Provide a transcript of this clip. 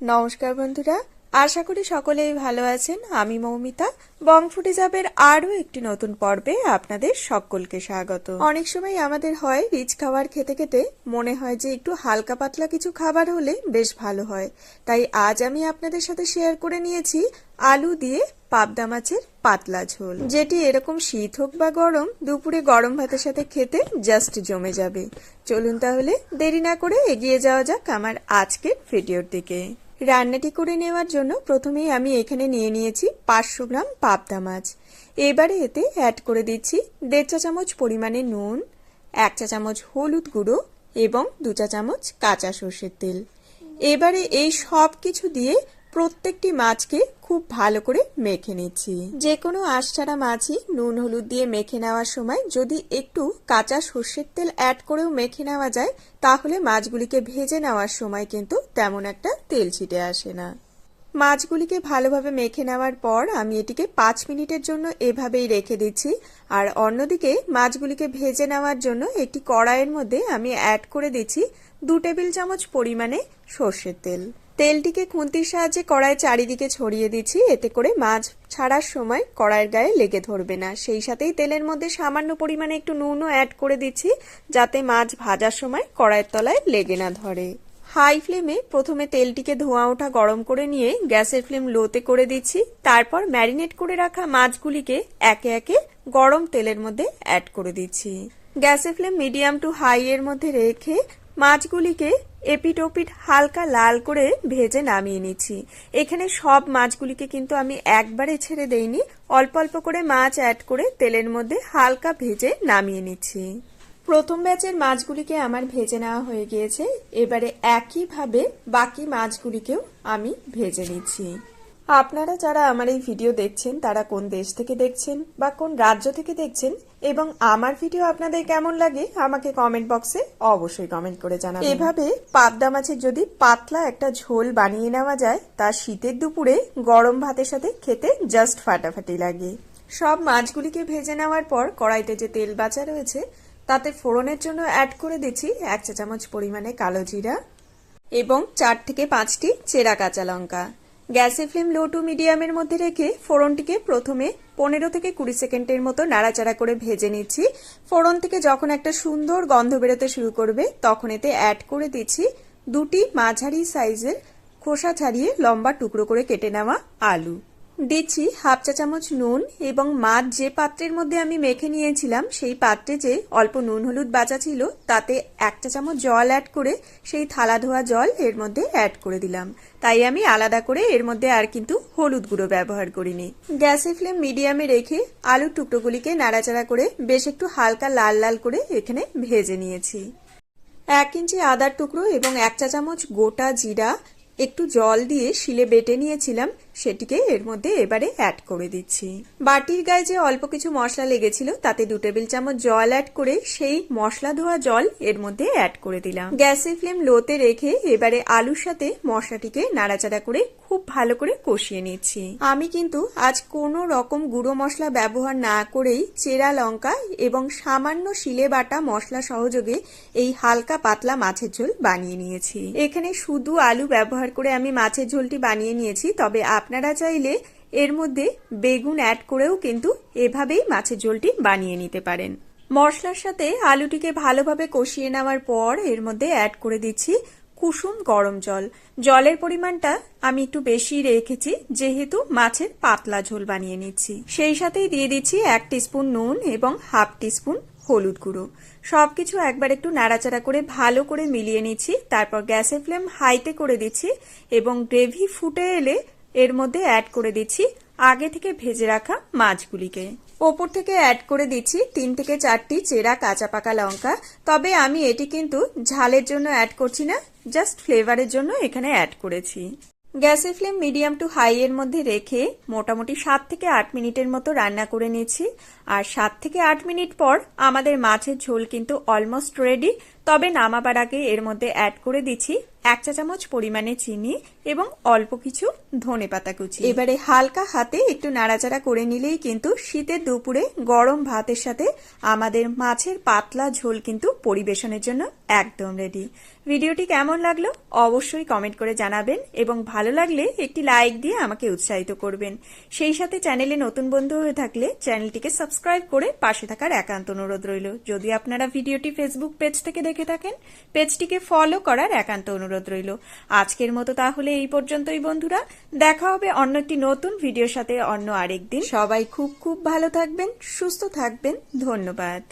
নমস্কার বন্ধুরা, আশা করি সকলেই ভালো আছেন। আমি মৌমিতা। বং ফুটে যাবের আরও একটি নতুন পর্বে আপনাদের সকলকে স্বাগত। অনেক সময় আমাদের হয় রিচ খাবার খেতে খেতে মনে হয় যে একটু হালকা পাতলা কিছু খাবার হলে বেশ ভালো হয়। তাই আজ আমি আপনাদের সাথে শেয়ার করে নিয়েছি আলু দিয়ে পাবদা মাছের পাতলা ঝোল, যেটি এরকম শীত হোক বা গরম, দুপুরে গরম ভাতের সাথে খেতে জাস্ট জমে যাবে। চলুন তাহলে দেরি না করে এগিয়ে যাওয়া যাক আমার আজকের ভিডিওর দিকে। রান্নাটি করে নেওয়ার জন্য প্রথমেই আমি এখানে নিয়ে নিয়েছি পাঁচশো গ্রাম পাবদা মাছ। এবারে এতে অ্যাড করে দিচ্ছি দেড় চা চামচ পরিমাণে নুন, এক চা চামচ হলুদ গুঁড়ো এবং দু চা চামচ কাঁচা সর্ষের তেল। এবারে এই সব কিছু দিয়ে প্রত্যেকটি মাছকে খুব ভালো করে মেখে নিচ্ছি। যে কোনো আঁশছাড়া মাছই নুন, হলুদ দিয়ে মেখে নেওয়ার সময় যদি একটু কাঁচা সর্ষের তেল অ্যাড করেও মেখে নেওয়া যায়, তাহলে মাছগুলিকে ভেজে নেওয়ার সময় কিন্তু তেমন একটা তেল ছিটে আসে না। মাছগুলিকে ভালোভাবে মেখে নেওয়ার পর আমি এটিকে পাঁচ মিনিটের জন্য এভাবেই রেখে দিচ্ছি। আর অন্যদিকে মাছগুলিকে ভেজে নেওয়ার জন্য একটি কড়াইয়ের মধ্যে আমি অ্যাড করে দিচ্ছি দু টেবিল চামচ পরিমাণে সর্ষের তেল। তেলটিকে খুন্তির সাহায্যে কড়াই চারিদিকে ছড়িয়ে দিচ্ছি, এতে করে মাছ ছাড়ার সময় কড়াইয়ের গায়ে লেগে ধরবে না। সেই সাথেই তেলের মধ্যে সামান্য পরিমাণে একটু নুনও অ্যাড করে দিচ্ছি, যাতে মাছ ভাজার সময় কড়াইয়ের তলায় লেগে না ধরে। হাই ফ্লেমে প্রথমে তেলটিকে ধোঁয়া ওঠা গরম করে নিয়ে গ্যাসের ফ্লেম লোতে করে দিচ্ছি। তারপর ম্যারিনেট করে রাখা মাছগুলিকে একে একে গরম তেলের মধ্যে অ্যাড করে দিচ্ছি। গ্যাসের ফ্লেম মিডিয়াম টু হাই এর মধ্যে রেখে মাছগুলিকে এপিট ওপিট হালকা লাল করে ভেজে নামিয়ে নিচ্ছি। এখানে সব মাছগুলিকে কিন্তু আমি একবারে ছেড়ে দেইনি। অল্প অল্প করে মাছ অ্যাড করে তেলের মধ্যে হালকা ভেজে নামিয়ে নিচ্ছি। প্রথম ব্যাচের মাছগুলিকে আমার ভেজে নেওয়া হয়ে গিয়েছে। এবারে একইভাবে বাকি মাছগুলিকেও আমি ভেজে নিচ্ছি। আপনারা যারা আমার এই ভিডিও দেখছেন, তারা কোন দেশ থেকে দেখছেন বা কোন রাজ্য থেকে দেখছেন এবং আমার ভিডিও আপনাদের কেমন লাগে, আমাকে কমেন্ট বক্সে অবশ্যই কমেন্ট করে জানাবেন। এভাবে পাবদা মাছের যদি পাতলা একটা ঝোল বানিয়ে নেওয়া যায়, তা শীতের দুপুরে গরম ভাতের সাথে খেতে জাস্ট ফাটাফাটি লাগে। সব মাছগুলিকে ভেজে নেওয়ার পর কড়াইতে যে তেল বাঁচা রয়েছে, তাতে ফোড়নের জন্য অ্যাড করে দিচ্ছি এক চা চামচ পরিমাণে কালো জিরা এবং চার থেকে পাঁচটি চেরা কাঁচা লঙ্কা। গ্যাসের ফ্লেম লো টু মিডিয়ামের মধ্যে রেখে ফোড়নটিকে প্রথমে পনেরো থেকে কুড়ি সেকেন্ডের মতো নাড়াচাড়া করে ভেজে নিচ্ছি। ফোড়ন থেকে যখন একটা সুন্দর গন্ধ বেরোতে শুরু করবে, তখন এতে অ্যাড করে দিচ্ছি দুটি মাঝারি সাইজের খোসা ছাড়িয়ে লম্বা টুকরো করে কেটে নেওয়া আলু। দিচ্ছি হাফ চা চামচ নুন এবং মাছ যে পাত্রের মধ্যে আমি মেখে নিয়েছিলাম, সেই পাত্রে যে অল্প নুন হলুদ বাঁচা ছিল, তাতে এক চা চামচ জল অ্যাড করে সেই থালা ধোয়া জল এর মধ্যে অ্যাড করে দিলাম। তাই আমি আলাদা করে এর মধ্যে আর কিন্তু হলুদ গুঁড়ো ব্যবহার করিনি। গ্যাসের ফ্লেম মিডিয়ামে রেখে আলুর টুকরোগুলিকে নাড়াচাড়া করে বেশ একটু হালকা লাল লাল করে এখানে ভেজে নিয়েছি। এক ইঞ্চি আদার টুকরো এবং এক চা চামচ গোটা জিরা একটু জল দিয়ে শিলে বেটে নিয়েছিলাম, সেটিকে এর মধ্যে এবারে অ্যাড করে দিচ্ছি। বাটির গায়ে যে অল্প কিছু মশলা লেগেছিল, তাতে দু টেবিল চামচ জল অ্যাড করে সেই মশলা ধোয়া জল এর মধ্যে অ্যাড করে দিলাম। গ্যাসের ফ্লেম লোতে রেখে এবারে আলুর সাথে মশলাটিকে নাড়াচাড়া করে খুব ভালো করে কষিয়ে নিচ্ছি। আমি কিন্তু আজ কোনো রকম গুঁড়ো মশলা ব্যবহার না করেই চেরা লঙ্কা এবং সামান্য শিলে বাটা মশলা সহযোগে এই হালকা পাতলা মাছের ঝোল বানিয়ে নিয়েছি। এখানে শুধু আলু ব্যবহার করে আমি মাছের ঝোলটি বানিয়ে নিয়েছি, তবে আপনারা চাইলে এর মধ্যে বেগুন অ্যাড করেও কিন্তু এভাবেই মাছের ঝোলটি বানিয়ে নিতে পারেন। মশলার সাথে আলুটিকে ভালোভাবে কষিয়ে নেওয়ার পর এর মধ্যে অ্যাড করে দিচ্ছি কুসুম গরম জল। জলের পরিমাণটা আমি একটু বেশি রেখেছি, যেহেতু মাছের পাতলা ঝোল বানিয়ে নিচ্ছি। সেই সাথেই দিয়ে দিচ্ছি এক টিস্পুন নুন এবং হাফ টিস্পুন হলুদ গুঁড়ো। সবকিছু একবার একটু নাড়াচাড়া করে ভালো করে মিলিয়ে নিচ্ছি, তারপর গ্যাসের ফ্লেম হাইতে করে দিচ্ছি এবং গ্রেভি ফুটে এলে এর মধ্যে অ্যাড করে দিচ্ছি আগে থেকে ভেজে রাখা মাছগুলিকে। ওপর থেকে অ্যাড করে দিচ্ছি তিন থেকে চারটি চেরা কাঁচা পাকা লঙ্কা। তবে আমি এটি কিন্তু ঝালের জন্য অ্যাড করছি না জাস্ট ফ্লেভারের জন্য এখানে অ্যাড করেছি। গ্যাসের ফ্লেম মিডিয়াম টু হাই এর মধ্যে রেখে মোটামুটি সাত থেকে আট মিনিটের মতো রান্না করে নিয়েছি আর সাত থেকে আট মিনিট পর আমাদের মাছের ঝোল কিন্তু অলমোস্ট রেডি তবে নামাবার আগে এর মধ্যে অ্যাড করে দিচ্ছি এক চা চামচ পরিমাণে চিনি এবং অল্প কিছু ধনে পাতা কুচি। এবারে হালকা হাতে একটু নাড়াচাড়া করে নিলেই কিন্তু শীতের দুপুরে গরম ভাতের সাথে আমাদের মাছের পাতলা ঝোল কিন্তু পরিবেশনের জন্য একদম রেডি ভিডিওটি কেমন লাগল অবশ্যই কমেন্ট করে জানাবেন এবং ভালো লাগলে একটি লাইক দিয়ে আমাকে উৎসাহিত করবেন। সেই সাথে চ্যানেলে নতুন বন্ধু হয়ে থাকলে চ্যানেলটিকে সাবস্ক্রাইব করে পাশে থাকার একান্ত অনুরোধ রইল। যদি আপনারা ভিডিওটি ফেসবুক পেজ থেকে দেখে থাকেন, পেজটিকে ফলো করার একান্ত অনুরোধ রইল। আজকের মতো তাহলে এই পর্যন্তই বন্ধুরা। দেখা হবে অন্য একটি নতুন ভিডিওর সাথে অন্য আরেকদিন সবাই খুব খুব ভালো থাকবেন, সুস্থ থাকবেন। ধন্যবাদ।